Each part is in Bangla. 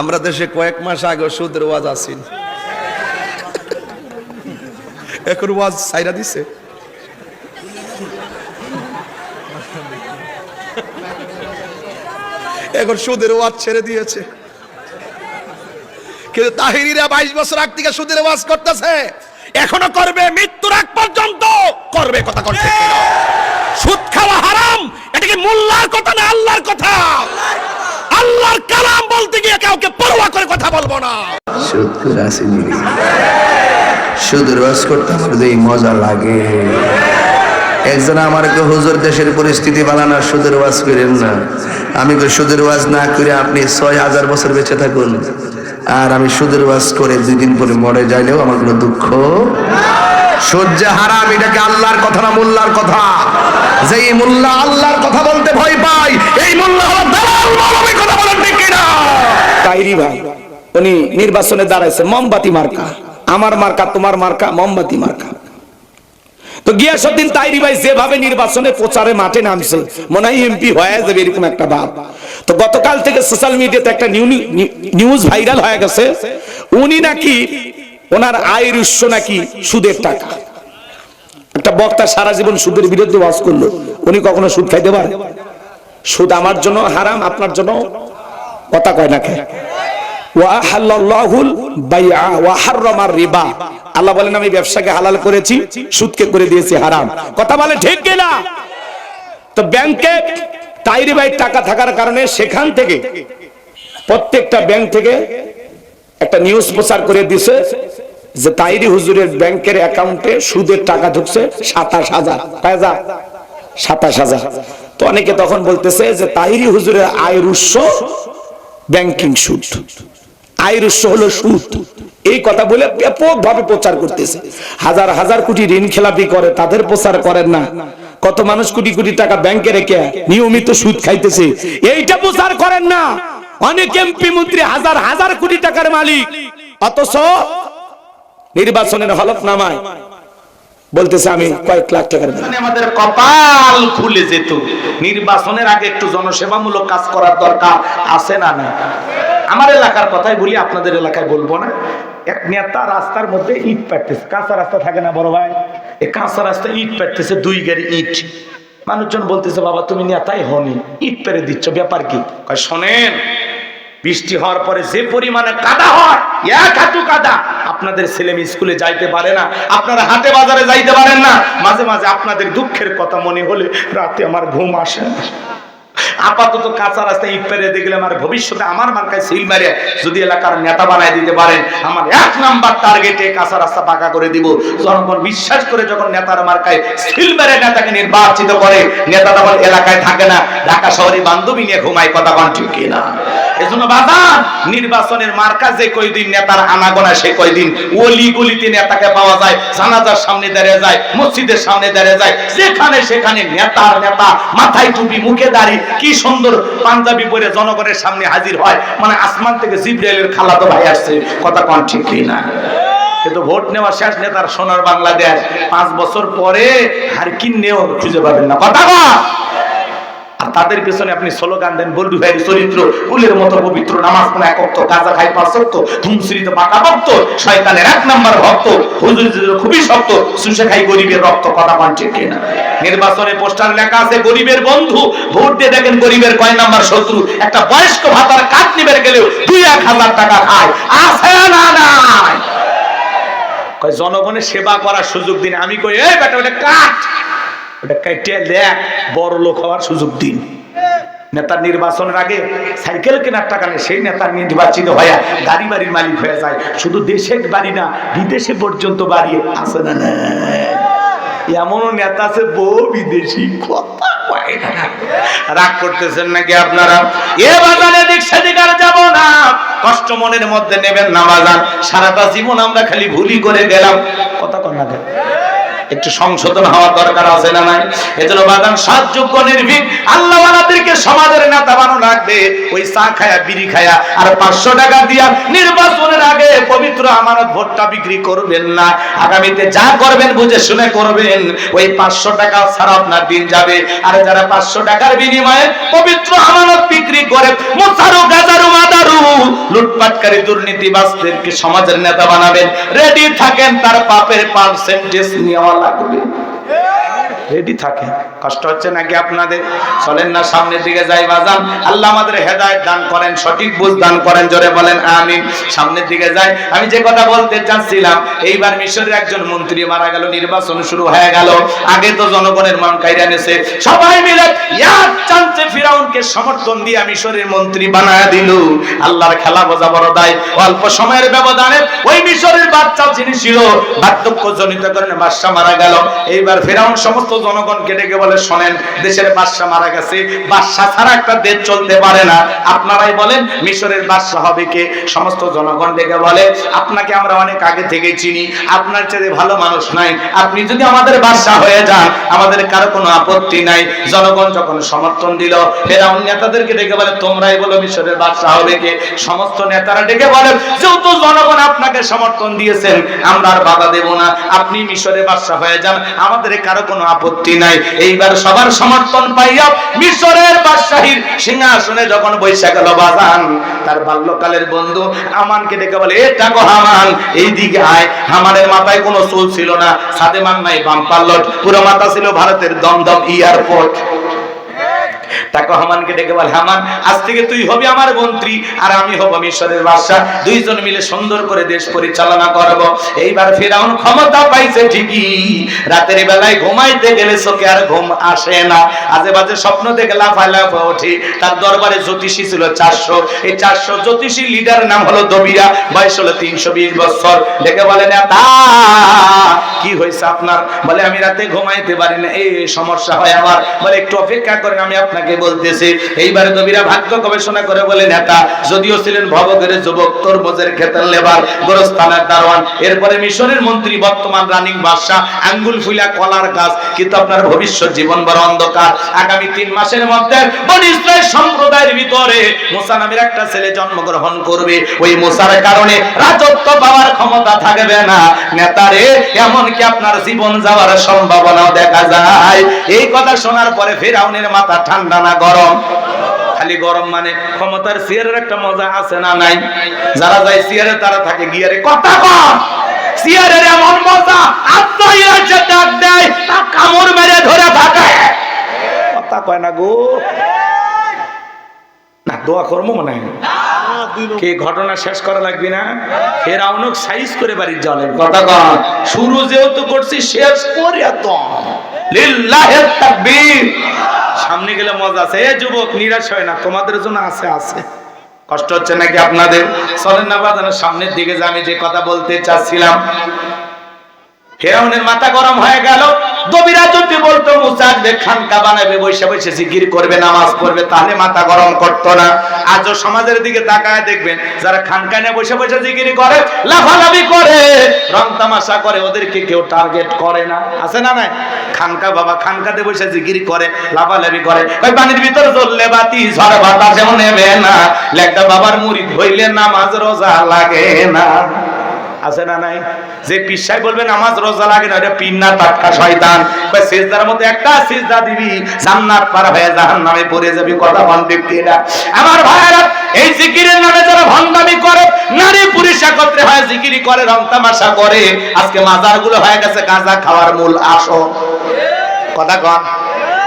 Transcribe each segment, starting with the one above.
আমরা দেশে কয়েক মাস আগে সুদের ওয়াজ আসিন এখন ওয়াজ সাইরা দিছে। এখন সুদের ওয়াজ ছেড়ে দিয়েছে। কিন্তু তাহিরিরা বাইশ বছর আগ থেকে সুদের ওয়াজ করতেছে। এখনও করবে, মৃত্যুর আগ পর্যন্ত করবে কথা করতে সুদ খাওয়া হারাম, এটা কি মোল্লার কথা না আল্লাহর কথা? আল্লাহর কালাম বলতে গিয়ে কাউকে পরোয়া করে কথা বলব না। সুদকুর আসেনি সুদের রস করতে আমার এই মজা লাগে। একজন আমার কে হুজুর দেশের পরিস্থিতি বানানোর সুদের ওয়াজ করেন না। আমি তো সুদের ওয়াজ না করে আপনি ছয় হাজার বছর বেঁচে থাকুন। আর আমি সুদের ওয়াজ করে দুই দিন পরে মরে যাইলেও আমার কোনো দুঃখ? সহ্য হারাম, এটাকে আল্লাহর কথা না মোল্লার কথা? যে মোল্লা আল্লাহর কথা বলতে ভয় পাই এই মোল্লা হলো দালাল মৌলবী কাইরি ভাই, উনি নির্বাচনে দাঁড়াইছে, মোমবাতি মার্কা। আমার মার্কা, তোমার মার্কা, মোমবাতি মার্কা। তো গিয়াসুদ্দিন তাইরি ভাই যেভাবে নির্বাচনে প্রচারে মাঠে নামছে মনে হয় এমপি হয়ে যাবে এরকম একটা ভাব। তো গতকাল থেকে সোশ্যাল মিডিয়াতে একটা নিউ- নিউজ ভাইরাল হয়ে গেছে, উনি নাকি ওনার আয়ের উৎস নাকি সুদের টাকা। একটা বক্তা সারা জীবন সুদের বিরুদ্ধে ওয়াজ করল, উনি কখনো সুদ খাইতে পারে? সুদ আমার জন্য হারাম, আপনার জন্য কথা কয় না আল্লাহ বলেন, আমি বলে টাকা থাকার কারণে সেখান থেকে প্রত্যেকটা ব্যাংক থেকে একটা নিউজ প্রচার করে দিছে যে তাইরি হুজুরের ব্যাংকের অ্যাকাউন্টে সুদের টাকা ঢুকছে সাতাশ হাজার? সাতাশ হাজার। তো অনেকে তখন বলতেছে যে তাইরি হুজুরের আয়ের উৎস ব্যাংকিং সুদ আয়ের উৎস হলো সুদ এই কথা বলে ব্যাপক ভাবে প্রচার করতেছে। হাজার হাজার কোটি ঋণ খেলাপি করে, তাদের প্রচার করেন না। কত মানুষ কোটি কোটি টাকা ব্যাংকে রেখে নিয়মিত সুদ খাইতেছে। এইটা প্রচার করেন না। অনেক এমপি মন্ত্রী হাজার হাজার কোটি টাকার মালিক। অথচ নির্বাচনের হলফনামায় বলতেছে, আমি কয়েক লাখ টাকার মানে আমাদের কপাল খুলে যেত। নির্বাচনের আগে একটু জনসেবামূলক কাজ করার দরকার আছে না না আমার এলাকার কথাই বলি, আপনাদের এলাকায় বলব না। এক নেতা রাস্তার মধ্যে ইট পাটতেছে কাঁচা রাস্তা থাকে না, বড় ভাই? এই কাঁচা রাস্তা ইট পাটতেছে দুই গাড়ি ইট। মানুষজন বলতেছে, বাবা, তুমি নেতাই হনি ইট পেরে দিচ্ছ, ব্যাপার কি? শোনেন, বৃষ্টি হওয়ার পরে যে পরিমাণে কাদা হয়, এক হাঁটু কাদা আপনাদের ছেলে মেয়ে স্কুলে যাইতে পারে না, আপনারা হাটে বাজারে যাইতে পারেন না। মাঝে মাঝে আপনাদের দুঃখের কথা মনে হলে রাতে আমার ঘুম আসে না। আপাতত কাঁচা রাস্তায় ইট পেরে দেখলাম আর ভবিষ্যতে আমার মার্কায় সিল মারে যদি এলাকার নেতা বানায় দিতে পারেন, আমার এক নাম্বার টার্গেটে কাঁচা রাস্তা পাকা করে দিব। জনগণ বিশ্বাস করে যখন নেতার মার্কায় সিল মেরে নেতাকে নির্বাচিত করে, নেতা তখন এলাকায় থাকে না, ঢাকা শহরে বান্ধবী নিয়ে ঘুমায়, কথা কন ঠিক কিনা? এজন্য বাজার নির্বাচনের মার্কা যে কয়দিন নেতার আনাগোনা সে কয়দিন। নেতাকে পাওয়া যায়, জানাজার সামনে দাঁড়িয়ে যায়, মসজিদের সামনে দাঁড়িয়ে যায়। যেখানে সেখানে নেতার নেতা মাথায় টুপি, মুখে কি সুন্দর পাঞ্জাবি পরে জনগণের সামনে হাজির হয়। মানে আসমান থেকে জিব্রাইলের খালাতো ভাই আসছে। কথা কন ঠিক কি না? কিন্তু ভোট নেওয়া শেষ নেতার সোনার বাংলাদেশ, পাঁচ বছর পরে আর কিনেও খুঁজে পাবেন না। কথা কন? আর তাদের পেছনে আপনি স্লোগান দেন বল্ডু ভাইয়ের চরিত্র, ফুলের মতো পবিত্র নামাজ পড়া একত্র গাজা খাই পাঁচক্ত ধুমশ্রীতে পাকা ভক্ত, শয়তানের এক নাম্বার ভক্ত, হুজুর খুবই শক্ত সুসে খাই গরিবের রক্ত, কথা পান কিনা? নির্বাচনে পোস্টার লেখা আছে, গরিবের বন্ধু, ভোট দিয়ে দেখেন গরিবের কয় নাম্বার শত্রু, একটা বয়স্ক ভাতার কাঠ নিবের গেলেও দুই এক হাজার টাকা খায়, আছে না নাই? জনগণের সেবা করার সুযোগ দিন আমি কই, এই বেটা বেটা, কাঠ! ওটা কাইটে দেখ বড় লোক হওয়ার সুযোগ দিন। নেতার নির্বাচনের আগে সাইকেল কেনার টাকা নেই সেই নেতার নির্বাচিত হয়ে গাড়ি বাড়ির মালিক হয়ে যায়। শুধু দেশের বাড়ি না, বিদেশে পর্যন্ত বাড়ি আছে না এমনও নেতা আছে বউ বিদেশি, কথা কয় না। রাগ করতেছেন নাকি আপনারা? এ বাজারে দিক সেদিক আর যাব না। কষ্ট মনের মধ্যে নেবেন না বাজার। সারাটা জীবন আমরা খালি ভুলি করে গেলাম। কথা কন না? একটু সংশোধন হওয়ার দরকার আছে না নাই? এজন্য বাগান সাতযোগ্য নির্ভীক, আল্লাহ সমাজের নেতা বানানো লাগবে। ওই চা খায়া, বিড়ি খায়া, আর পাঁচশো টাকা দিয়া নির্বাচনের আগে পবিত্র আমানত ভোটটা বিক্রি করবেন না। আগামীতে যা করবেন বুঝে শুনে করবেন। ওই পাঁচশো টাকা ছাড়া আপনার দিন যাবে। আর যারা পাঁচশো টাকার বিনিময়ে পবিত্র আমানত বিক্রি করে, মোসারু, গাজারু, মাদারু, লুটপাটকারী, দুর্নীতিবাজদেরকে সমাজের নেতা বানাবেন। রেডি থাকেন তার পাপের পার্সেন্টেজ নেওয়া লাগবে রেডি থাকে। কষ্ট হচ্ছে নাকি আপনাদের? চলেন না সামনের দিকে যাই বাজান। আল্লাহ আমাদের হেদায়েত দান করেন, সঠিক বুঝ দান করেন, জোরে বলেন আমিন। সামনের দিকে যাই। আমি যে কথা বলতে চাচ্ছিলাম, এইবার মিশরের একজন মন্ত্রী মারা গেল, নির্বাচন শুরু হয়ে গেল। আগে তো জনগণের মন কাইরা নেছে। সবাই মিলে ইয়ার চান্সে ফিরাউনকে সমর্থন দিয়ে মিশরের মন্ত্রী বানায় দিল। আল্লাহর খেলা বোঝা বড় দায়। অল্প সময়ের ব্যবধানে ওই মিশরের বাচ্চা যিনি ছিল বার্ধক্য জনিত কারণে বাদশা মারা গেল। এইবার ফেরাউন সমস্ত জনগণকে ডেকে বলে, শোনেন, দেশের মারা গেছে। ছাড়া একটা দেশ চলতে পারে না। আপনারাই বলেন, মিশরের হবে কে? সমস্ত জনগণ বলে, আপনাকে আমরা অনেক আগে থেকে চিনি। আপনার চেয়ে ভালো মানুষ নাই। আপনি যদি আমাদের হয়ে যান, আমাদের কারও কোনো আপত্তি নাই। জনগণ যখন সমর্থন দিল, ফেরাউন নেতাদেরকে ডেকে বলে, তোমরাই বলো মিশরের বাদশা হবে কে? সমস্ত নেতারা ডেকে বলে, যেহেতু জনগণ আপনাকে সমর্থন দিয়েছেন, আমরা আর বাধা দেব না। আপনি মিশরের বাদশা হয়ে যান। আমাদের কারও কোনো আপত্তি নাই। এইবার সবার সমর্থন পাইয়া মিশরের বাদশাহীর সিংহাসনে যখন বৈশা গেল বাজান, তার বাল্যকালের বন্ধু আমানকে ডেকে বলে, এ টাকো হামান এই দিকে আয়। হামানের মাথায় কোনো চুল ছিল না। সাদেমান নাই, বাম পাল্লট। পুরো মাথা ছিল ভারতের দমদম এয়ারপোর্ট। তাকে হামানকে ডেকে বলে, হামান, আজ থেকে তুই হবি আমার মন্ত্রী, আর আমি হব মিশরের বাদশা দুইজন মিলে সুন্দর করে দেশ পরিচালনা করব। এইবার ফেরাউন ক্ষমতা পাইছে ঠিকই। রাতের বেলায় ঘুমাইতে গেলে চোখে আর ঘুম আসে না। আজে বাজে স্বপ্ন দেখে লাফায় লাফা ওঠে। তার দরবারে জ্যোতিষী ছিল চারশো। এই চারশো জ্যোতিষী লিডার নাম হলো দবিরা। বয়স হলো তিনশো বিশ বছর। ডেকে বলে, নেতা, কি হয়েছে আপনার? বলে, আমি রাতে ঘুমাইতে পারি না। এই সমস্যা হয় আমার। বলে, একটু অপেক্ষা করেন, আমি আপনাকে বলতেছি, এইবারে দবিরা ভাগ্য গবেষণা করে বলে, নেতা, যদিও ছিলেন ভবকের যুবক, তরমুজের খেতের লেবার, গোরস্থানের দারোয়ান, এরপরে মিশরের মন্ত্রী, বর্তমান রানিং বাদশা আঙ্গুল ফুলা কলার গাছ, কিন্তু আপনার ভবিষ্যৎ জীবন বড় অন্ধকার। আগামী তিন মাসের মধ্যে বনি ইসরায়েল সম্প্রদায়ের ভিতরে মুসা নামের একটা ছেলে জন্মগ্রহণ করবে। ওই মুসার কারণে রাজত্ব পাওয়ার ক্ষমতা থাকবে না। নেতারে এমনকি আপনার জীবন যাওয়ার সম্ভাবনাও দেখা যায়। এই কথা শোনার পরে ফেরাউনের মাথা ঠান্ডা না গরম। খালি গরম মানে ক্ষমতার চেয়ারের একটা মজা আছে না নাই? যারা যায় চেয়ারে তারা থাকে গিয়ারে। কথা কম চেয়ারের এমন মজা, আত্মাই আছে ডাক দেয় তা কামড় মেরে ধরে থাকে কথা কয় না গো। না, দোয়া মনে হয়। কে ঘটনা শেষ করা লাগবে না? সাইজ করে বাড়ির জলের কথা শুরু যেহেতু করছি, শেষ করে লিল্লাহের তাকবীর। সামনে গেলে মজা আছে। এ যুবক, নিরাশ হয় না, তোমাদের জন্য আছে আছে। কষ্ট হচ্ছে নাকি আপনাদের? চলেন না বাজানোর সামনের দিকে যে আমি যে কথা বলতে চাচ্ছিলাম। ফেরাউনের মাথা গরম হয়ে গেল। দবিরা যদি বলতো, মুসা আসবে খানকা বানাবে বসে বসে জিকির করবে, নামাজ পড়বে, তাহলে মাথা গরম করতো না। আজও সমাজের দিকে তাকায় দেখবেন, যারা খানকা নিয়ে বসে বসে জিকির করে, লাফালাফি করে, রং তামাশা করে, ওদেরকে কেউ টার্গেট করে না। আছে না নাই? খানকা বাবা খানকাতে বসে জিকির করে, লাফালাফি করে। ওই পানির ভিতর জ্বললে বাতি, ঝড় বাতাস এমন নেবে না। লেখটা বাবার মুড়ি হইলে নামাজ রোজা লাগে না। আছে না নাই? যে পিসাই বলবে, নামাজ রোজা লাগে না এটা পিন্না টাটকা শয়তান। সিজদার মধ্যে একটা সিজদা দিবি, জান্নাত পার হয়ে জাহান্নামে পড়ে যাবি। কথা বলতে কিনা? আমার ভাইরা এই জিকিরের নামে যারা ভন্ডামি করে, নারী পুরুষ একত্রে হয় জিকিরি করে, রং তামাশা করে, আজকে মাজারগুলো হয়ে গেছে, গাঁজা খাওয়ার মূল আসন। কথা কন।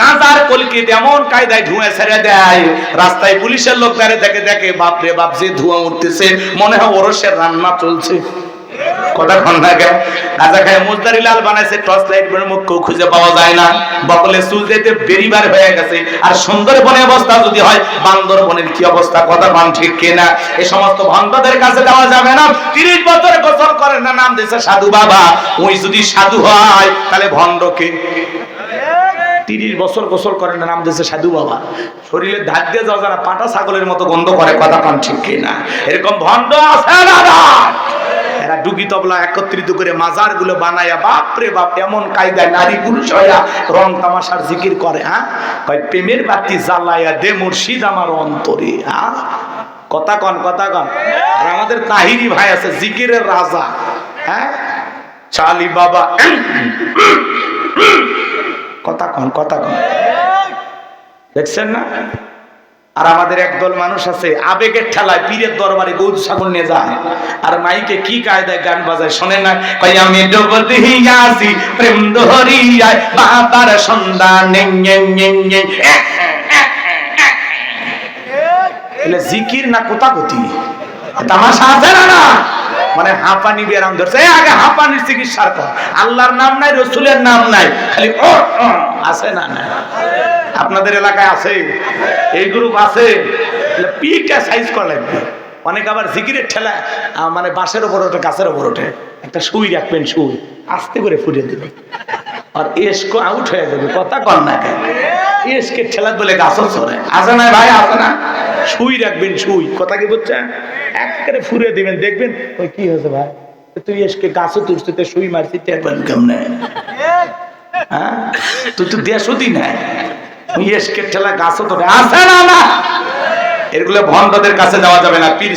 গাঁজার কলকিত এমন কায়দায় ধুঁয়া ছেড়ে দেয়, রাস্তায় পুলিশের লোক দাঁড়িয়ে দেখে দেখে, বাপরে বাপ, যে ধোঁয়া উঠতেছে, মনে হয় ওরসের রান্না চলছে। কথা কন না। করে কন? বছর করেন না, নাম সাধু বাবা। ওই যদি সাধু হয়, তাহলে তিরিশ বছর গোসল করে না, নাম দিয়েছে সাধু বাবা। শরীরে ধার দিয়ে যাওয়া যারা, পাটা ছাগলের মতো গন্ধ করে কথা ঠিক কিনা? এরকম ভণ্ড আছে না? এরা ডুগি তবলা একত্রিত করে মাজারগুলো বানায়া, বাপরে বাপ, এমন কায়দায় নারী পুরুষ হইয়া রং তামাশার জিকির করে হ্যাঁ? কয়, প্রেমের বাতি জ্বালাইয়া দে মুর্শিদ আমার অন্তরে হ্যাঁ? কথা কন কথা কন। আর আমাদের তাহিরি ভাই আছে, জিকিরের রাজা হ্যাঁ? চালি বাবা, কথা কন কথা কন। দেখছেন না? আর আমাদের একদল মানুষ আছে, আবেগের ঠেলায় পীরের দরবারে গৌর ছাগল নিয়ে যায়। আর মাইকে কি কায়দায় গান বাজায় শোনে না? কই আমি প্রেম বাবার সন্ধান জিকির না কোতাকুতি? তামাশা আছে না না? মানে হাঁপানি বেরাম ধরছে। আগে হাঁপানির চিকিৎসার কর আল্লাহর নাম নাই, রসুলের নাম নাই। খালি আছে না না আপনাদের এলাকায় আছে, এই গ্রুপ আছে পিটা সাইজ করা লাগবে অনেক আবার জিকিরের ঠেলা মানে বাঁশের ওপর ওঠে, গাছের ওপর ওঠে। একটা সুই রাখবেন, সুই, আস্তে করে ফুটে দেবে। আর এসকো আউট হয়ে যাবে, কথা কর না কেন। এসকে ঠেলা বলে গাছও চড়ে আছে না ভাই, আছে না? সুই রাখবেন, সুই, কথা কি বলছেন একবারে ফুরে দিবেন, দেখবেন, ওই কি হয়েছে ভাই? তুই এসকে গাছও তুলছিস, তো সুই মারছি টেরবেন কেমনে? হ্যাঁ? তুই তো দেশও দি নাই তুই এসকে ঠেলা গাছও তো আছে না না। এগুলো ভণ্ডদের কাছে যাওয়া যাবে না পীর